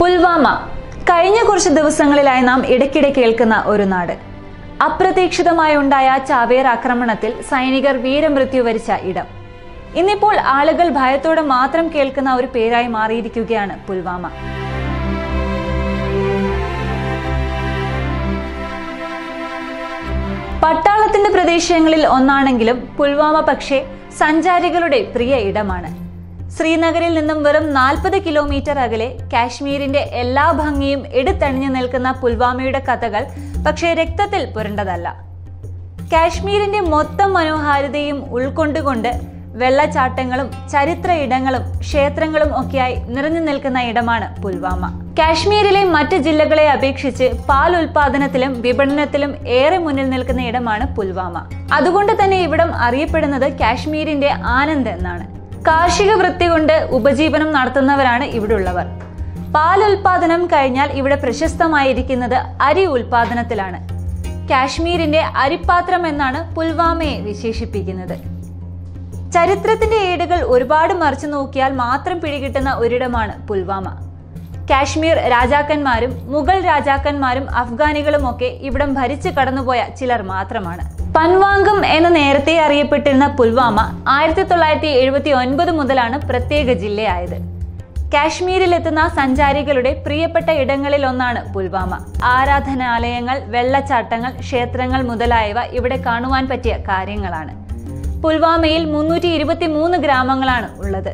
പുൽവാമ. കഴിഞ്ഞ കുറച്ച് ദിവസങ്ങളിലായി നാം ഇടയ്ക്കിടെ കേൾക്കുന്ന ഒരു നാട്. അപ്രതീക്ഷിതമായി ഉണ്ടായ ചാവേർ ആക്രമണത്തിൽ സൈനികർ വീരമൃത്യു വരിച്ച ഇടം. ഇന്നിപ്പോൾ ആളുകൾ ഭയത്തോടെ മാത്രം കേൾക്കുന്ന ഒരു പേരായി മാറിയിരിക്കുകയാണ് പുൽവാമ. പട്ടാളത്തിന്റെ പ്രദേശങ്ങളിൽ ഒന്നാണെങ്കിലും പുൽവാമ പക്ഷേ സഞ്ചാരികളുടെ പ്രിയ ഇടമാണ്. ശ്രീനഗറിൽ നിന്നും വെറും നാൽപ്പത് കിലോമീറ്റർ അകലെ കാശ്മീരിന്റെ എല്ലാ ഭംഗിയും എടുത്തണിഞ്ഞു നിൽക്കുന്ന പുൽവാമയുടെ കഥകൾ പക്ഷേ രക്തത്തിൽ പുരണ്ടതല്ല. കാശ്മീരിന്റെ മൊത്തം മനോഹാരിതയും ഉൾക്കൊണ്ടുകൊണ്ട് വെള്ളച്ചാട്ടങ്ങളും ചരിത്ര ഇടങ്ങളും ക്ഷേത്രങ്ങളും ഒക്കെയായി നിറഞ്ഞു നിൽക്കുന്ന ഇടമാണ് പുൽവാമ. കാശ്മീരിലെ മറ്റ് ജില്ലകളെ അപേക്ഷിച്ച് പാൽ ഉൽപാദനത്തിലും വിപണനത്തിലും ഏറെ മുന്നിൽ നിൽക്കുന്ന ഇടമാണ് പുൽവാമ. അതുകൊണ്ട് തന്നെ ഇവിടം അറിയപ്പെടുന്നത് കാശ്മീരിന്റെ ആനന്ദ് എന്നാണ്. കാർഷിക വൃത്തി കൊണ്ട് ഉപജീവനം നടത്തുന്നവരാണ് ഇവിടുള്ളവർ പാൽ ഉൽപാദനം കഴിഞ്ഞാൽ ഇവിടെ പ്രശസ്തമായിരിക്കുന്നത് അരി ഉൽപാദനത്തിലാണ്. കാശ്മീരിന്റെ അരിപ്പാത്രം എന്നാണ് പുൽവാമയെ വിശേഷിപ്പിക്കുന്നത്. ചരിത്രത്തിന്റെ ഏടുകൾ ഒരുപാട് മറിച്ചു നോക്കിയാൽ മാത്രം പിടികിട്ടുന്ന ഒരിടമാണ് പുൽവാമ. കാശ്മീർ രാജാക്കന്മാരും മുഗൾ രാജാക്കന്മാരും അഫ്ഗാനികളും ഒക്കെ ഇവിടം ഭരിച്ചു കടന്നുപോയ ചിലർ മാത്രമാണ്. പൻവാങ്കം എന്ന് നേരത്തെ അറിയപ്പെട്ടിരുന്ന പുൽവാമ ആയിരത്തി തൊള്ളായിരത്തി എഴുപത്തി ഒൻപത് മുതലാണ് പ്രത്യേക ജില്ലയായത്. കാശ്മീരിലെത്തുന്ന സഞ്ചാരികളുടെ പ്രിയപ്പെട്ട ഇടങ്ങളിൽ ഒന്നാണ് പുൽവാമ. ആരാധനാലയങ്ങൾ വെള്ളച്ചാട്ടങ്ങൾ ക്ഷേത്രങ്ങൾ മുതലായവ ഇവിടെ കാണുവാൻ പറ്റിയ കാര്യങ്ങളാണ്. പുൽവാമയിൽ മുന്നൂറ്റി ഇരുപത്തി മൂന്ന് ഗ്രാമങ്ങളാണ് ഉള്ളത്.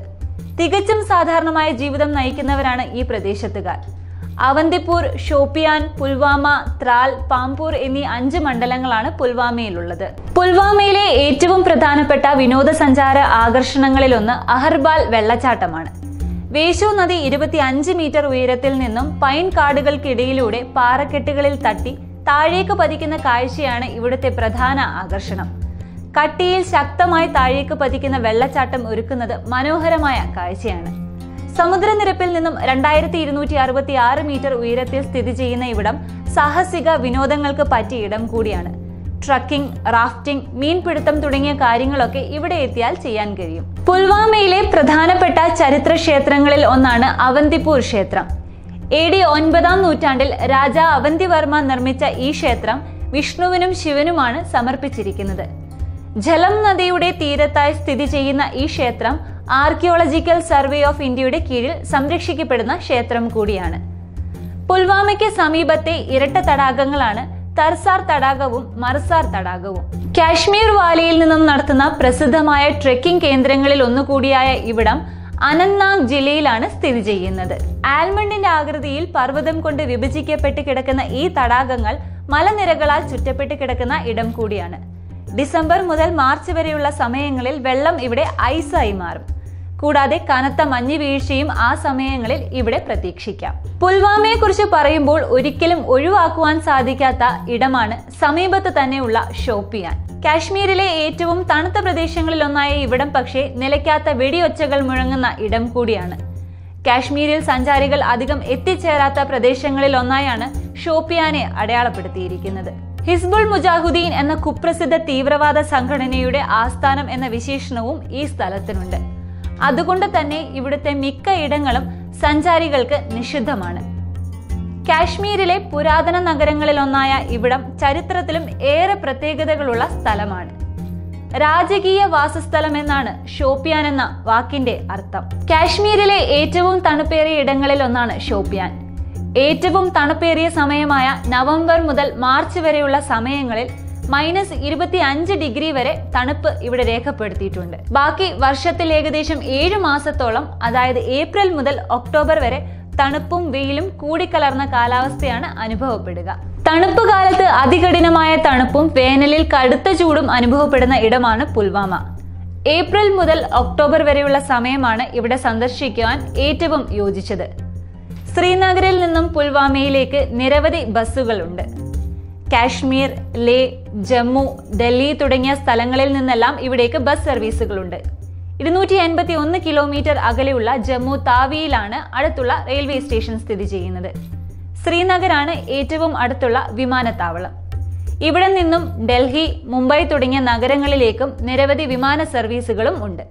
തികച്ചും സാധാരണമായ ജീവിതം നയിക്കുന്നവരാണ് ഈ പ്രദേശത്തുകാർ. അവന്തിപ്പൂർ ഷോപ്പിയാൻ പുൽവാമ ത്രാൽ പാംപൂർ എന്നീ അഞ്ച് മണ്ഡലങ്ങളാണ് പുൽവാമയിലുള്ളത്. പുൽവാമയിലെ ഏറ്റവും പ്രധാനപ്പെട്ട വിനോദസഞ്ചാര ആകർഷണങ്ങളിലൊന്ന് അഹർബാൽ വെള്ളച്ചാട്ടമാണ്. വേശു നദി ഇരുപത്തി അഞ്ച് മീറ്റർ ഉയരത്തിൽ നിന്നും പൈൻ കാടുകൾക്കിടയിലൂടെ പാറക്കെട്ടുകളിൽ തട്ടി താഴേക്ക് പതിക്കുന്ന കാഴ്ചയാണ് ഇവിടുത്തെ പ്രധാന ആകർഷണം. കട്ടിയിൽ ശക്തമായി താഴേക്ക് പതിക്കുന്ന വെള്ളച്ചാട്ടം ഒരുക്കുന്നത് മനോഹരമായ കാഴ്ചയാണ്. സമുദ്രനിരപ്പിൽ നിന്നും രണ്ടായിരത്തി ഇരുന്നൂറ്റി അറുപത്തി ആറ് മീറ്റർ ഉയരത്തിൽ സ്ഥിതി ചെയ്യുന്ന ഇവിടം സാഹസിക വിനോദങ്ങൾക്ക് പറ്റിയ ഇടം കൂടിയാണ്. ട്രക്കിംഗ് റാഫ്റ്റിംഗ് മീൻപിടുത്തം തുടങ്ങിയ കാര്യങ്ങളൊക്കെ ഇവിടെ എത്തിയാൽ ചെയ്യാൻ കഴിയും. പുൽവാമയിലെ പ്രധാനപ്പെട്ട ചരിത്ര ക്ഷേത്രങ്ങളിൽ ഒന്നാണ് അവന്തിപൂർ ക്ഷേത്രം. എ ഡി ഒൻപതാം നൂറ്റാണ്ടിൽ രാജാ അവന്തിവർമ്മ നിർമ്മിച്ച ഈ ക്ഷേത്രം വിഷ്ണുവിനും ശിവനുമാണ് സമർപ്പിച്ചിരിക്കുന്നത്. ജലം നദിയുടെ തീരത്തായി സ്ഥിതി ചെയ്യുന്ന ഈ ക്ഷേത്രം ആർക്കിയോളജിക്കൽ സർവേ ഓഫ് ഇന്ത്യയുടെ കീഴിൽ സംരക്ഷിക്കപ്പെടുന്ന ക്ഷേത്രം കൂടിയാണ്. പുൽവാമയ്ക്ക് സമീപത്തെ ഇരട്ട തടാകങ്ങളാണ് തർസാർ തടാകവും മർസാർ തടാകവും. കാശ്മീർ വാലിയിൽ നിന്നും നടത്തുന്ന പ്രസിദ്ധമായ ട്രെക്കിംഗ് കേന്ദ്രങ്ങളിൽ ഒന്നുകൂടിയായ ഇവിടം അനന്ത്നാഗ് ജില്ലയിലാണ് സ്ഥിതി ചെയ്യുന്നത്. ആൽമണ്ടിന്റെ ആകൃതിയിൽ പർവതം കൊണ്ട് വിഭജിക്കപ്പെട്ട് കിടക്കുന്ന ഈ തടാകങ്ങൾ മലനിരകളാൽ ചുറ്റപ്പെട്ട് കിടക്കുന്ന ഇടം കൂടിയാണ്. ഡിസംബർ മുതൽ മാർച്ച് വരെയുള്ള സമയങ്ങളിൽ വെള്ളം ഇവിടെ ഐസായി മാറും. കൂടാതെ കനത്ത മഞ്ഞ് വീഴ്ചയും ആ സമയങ്ങളിൽ ഇവിടെ പ്രതീക്ഷിക്കാം. പുൽവാമയെ കുറിച്ച് പറയുമ്പോൾ ഒരിക്കലും ഒഴിവാക്കുവാൻ സാധിക്കാത്ത ഇടമാണ് സമീപത്ത് തന്നെയുള്ള ഷോപ്പിയാൻ. കാശ്മീരിലെ ഏറ്റവും തണുത്ത പ്രദേശങ്ങളിൽ ഒന്നായ ഇവിടം പക്ഷേ നിലയ്ക്കാത്ത വെടിയൊച്ചകൾ മുഴങ്ങുന്ന ഇടം കൂടിയാണ്. കാശ്മീരിൽ സഞ്ചാരികൾ അധികം എത്തിച്ചേരാത്ത പ്രദേശങ്ങളിൽ ഒന്നായാണ് ഷോപ്പിയാനെ അടയാളപ്പെടുത്തിയിരിക്കുന്നത്. ഹിസ്ബുൾ മുജാഹുദ്ദീൻ എന്ന കുപ്രസിദ്ധ തീവ്രവാദ സംഘടനയുടെ ആസ്ഥാനം എന്ന വിശേഷണവും ഈ സ്ഥലത്തിനുണ്ട്. അതുകൊണ്ട് തന്നെ ഇവിടുത്തെ മിക്ക ഇടങ്ങളും സഞ്ചാരികൾക്ക് നിഷിദ്ധമാണ്. കാശ്മീരിലെ പുരാതന നഗരങ്ങളിൽ ഒന്നായ ഇവിടം ചരിത്രത്തിലും ഏറെ പ്രത്യേകതകളുള്ള സ്ഥലമാണ്. രാജകീയ വാസസ്ഥലം എന്നാണ് ഷോപ്പിയാൻ എന്ന വാക്കിന്റെ അർത്ഥം. കാശ്മീരിലെ ഏറ്റവും തണുപ്പേറിയ ഇടങ്ങളിൽ ഒന്നാണ് ഷോപ്പിയാൻ. ഏറ്റവും തണുപ്പേറിയ സമയമായ നവംബർ മുതൽ മാർച്ച് വരെയുള്ള സമയങ്ങളിൽ മൈനസ് ഇരുപത്തി അഞ്ച് ഡിഗ്രി വരെ തണുപ്പ് ഇവിടെ രേഖപ്പെടുത്തിയിട്ടുണ്ട്. ബാക്കി വർഷത്തിൽ ഏകദേശം ഏഴ് മാസത്തോളം അതായത് ഏപ്രിൽ മുതൽ ഒക്ടോബർ വരെ തണുപ്പും വെയിലും കൂടിക്കലർന്ന കാലാവസ്ഥയാണ് അനുഭവപ്പെടുക. തണുപ്പ് കാലത്ത് അതികഠിനമായ തണുപ്പും വേനലിൽ കടുത്ത ചൂടും അനുഭവപ്പെടുന്ന ഇടമാണ് പുൽവാമ. ഏപ്രിൽ മുതൽ ഒക്ടോബർ വരെയുള്ള സമയമാണ് ഇവിടെ സന്ദർശിക്കുവാൻ ഏറ്റവും യോജിച്ചത്. ശ്രീനഗറിൽ നിന്നും പുൽവാമയിലേക്ക് നിരവധി ബസ്സുകളുണ്ട്. കാശ്മീർ ലേ ജമ്മു ഡൽഹി തുടങ്ങിയ സ്ഥലങ്ങളിൽ നിന്നെല്ലാം ഇവിടേക്ക് ബസ് സർവീസുകളുണ്ട്. ഇരുന്നൂറ്റി എൺപത്തി ഒന്ന് കിലോമീറ്റർ അകലെയുള്ള ജമ്മു താവിയിലാണ് അടുത്തുള്ള റെയിൽവേ സ്റ്റേഷൻ സ്ഥിതി ചെയ്യുന്നത്. ശ്രീനഗറാണ് ഏറ്റവും അടുത്തുള്ള വിമാനത്താവളം. ഇവിടെ നിന്നും ഡൽഹി മുംബൈ തുടങ്ങിയ നഗരങ്ങളിലേക്കും നിരവധി വിമാന സർവീസുകളും ഉണ്ട്.